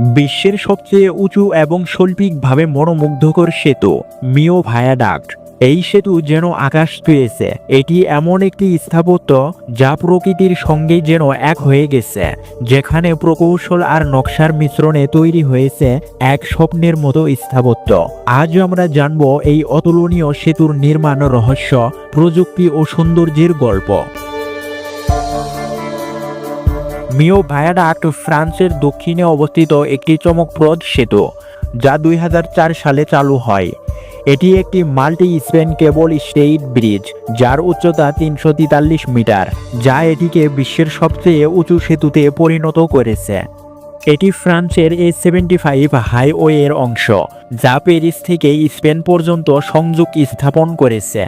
বিশ্বের সবচেয়ে উঁচু এবং শৈল্পিকভাবে মনোমুগ্ধকর সেতু, মিও ভায়াডাক্ট এই সেতু যেন আকাশ ছুঁয়েছে, এটি এমন একটি স্থাপত্য যা প্রকৃতির সঙ্গে যেন এক হয়ে গেছে, যেখানে প্রকৌশল আর নকশার মিশ্রণে তৈরি হয়েছে এক স্বপ্নের মতো স্থাপত্য। আজ আমরা জানব এই অতুলনীয় সেতুর নির্মাণ রহস্য, প্রযুক্তি ও সৌন্দর্যের গল্প। মিও ভায়াডাক্ট ফ্রান্সের দক্ষিণে অবস্থিত একটি চমকপ্রদ সেতু, যা দুই হাজার চার সালে চালু হয়। এটি একটি multi span cable stayed bridge, যার উচ্চতা তিনশো মিটার, যা এটিকে বিশ্বের সবচেয়ে উঁচু সেতুতে পরিণত করেছে। এটি ফ্রান্সের এ সেভেন্টি ফাইভ হাইওয়ের অংশ, যা প্যারিস থেকে স্পেন পর্যন্ত সংযোগ স্থাপন করেছে।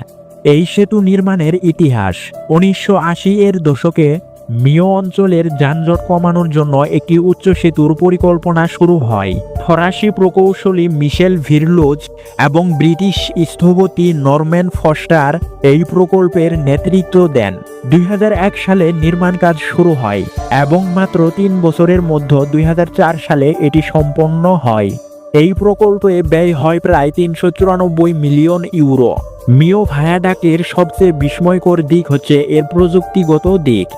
এই সেতু নির্মাণের ইতিহাস উনিশশো আশি এর দশকে মিও অঞ্চলের যানজট কমানোর জন্য একটি উচ্চ সেতুর পরিকল্পনা শুরু হয়। ফরাসি প্রকৌশলী মিশেল ভিরলোজ এবং ব্রিটিশ স্থপতি নরম্যান ফস্টার এই প্রকল্পের নেতৃত্ব দেন। দুই হাজার এক সালে নির্মাণ কাজ শুরু হয় এবং মাত্র তিন বছরের মধ্যে দুই হাজার চার সালে এটি সম্পন্ন হয়। এই প্রকল্পে ব্যয় হয় প্রায় তিনশো চুরানব্বই মিলিয়ন ইউরো। মিও ভায়াডাকের সবচেয়ে বিস্ময়কর দিক হচ্ছে এর প্রযুক্তিগত দিক।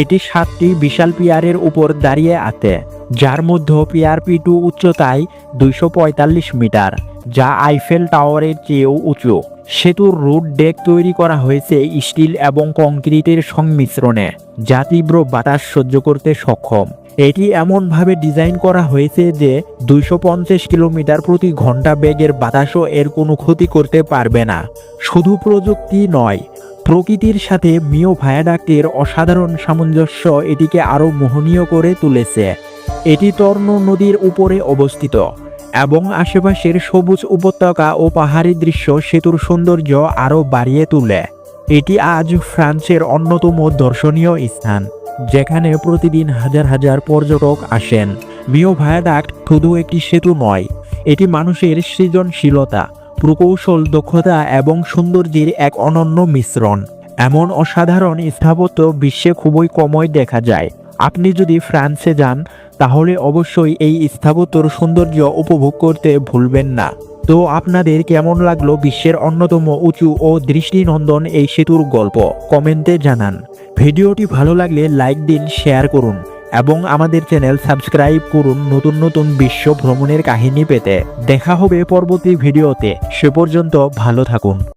এটি সাতটি বিশাল পিয়ারের উপর দাঁড়িয়ে আছে, যার মধ্যে পিয়ার পি টু উচ্চতায় দুইশো পঁয়তাল্লিশ মিটার, যা আইফেল টাওয়ারের চেয়েও উঁচু। সেতুর রুট ডেক তৈরি করা হয়েছে স্টিল এবং কংক্রিটের সংমিশ্রণে, যা তীব্র বাতাস সহ্য করতে সক্ষম। এটি এমনভাবে ডিজাইন করা হয়েছে যে দুইশো পঞ্চাশ কিলোমিটার প্রতি ঘণ্টা বেগের বাতাসও এর কোনো ক্ষতি করতে পারবে না। শুধু প্রযুক্তি নয় প্রকৃতির সাথে মিও ভায়াডাক্টের অসাধারণ সামঞ্জস্য এটিকে আরও মোহনীয় করে তুলেছে। এটি তর্ণ নদীর উপরে অবস্থিত এবং আশেপাশের সবুজ উপত্যকা ও পাহাড়ি দৃশ্য সেতুর সৌন্দর্য আরও বাড়িয়ে তোলে। এটি আজ ফ্রান্সের অন্যতম দর্শনীয় স্থান, যেখানে প্রতিদিন হাজার হাজার পর্যটক আসেন। মিও ভায়াডাক্ট শুধু একটি সেতু নয়, এটি মানুষের সৃজনশীলতা প্রকৌশল দক্ষতা এবং সৌন্দর্যের এক অনন্য মিশ্রণ। এমন অসাধারণ স্থাপত্য বিশ্বে খুবই কমই দেখা যায়। আপনি যদি ফ্রান্সে যান, তাহলে অবশ্যই এই স্থাপত্যর সৌন্দর্য উপভোগ করতে ভুলবেন না। তো আপনাদের কেমন লাগল বিশ্বের অন্যতম উঁচু ও দৃষ্টিনন্দন এই সেতুর গল্প? কমেন্টে জানান। ভিডিওটি ভালো লাগলে লাইক দিন, শেয়ার করুন। এবং আমাদের চ্যানেল সাবস্ক্রাইব করুন নতুন নতুন বিশ্ব ভ্রমণের কাহিনী পেতে। দেখা হবে পরবর্তী ভিডিওতে। সে পর্যন্ত ভালো থাকুন।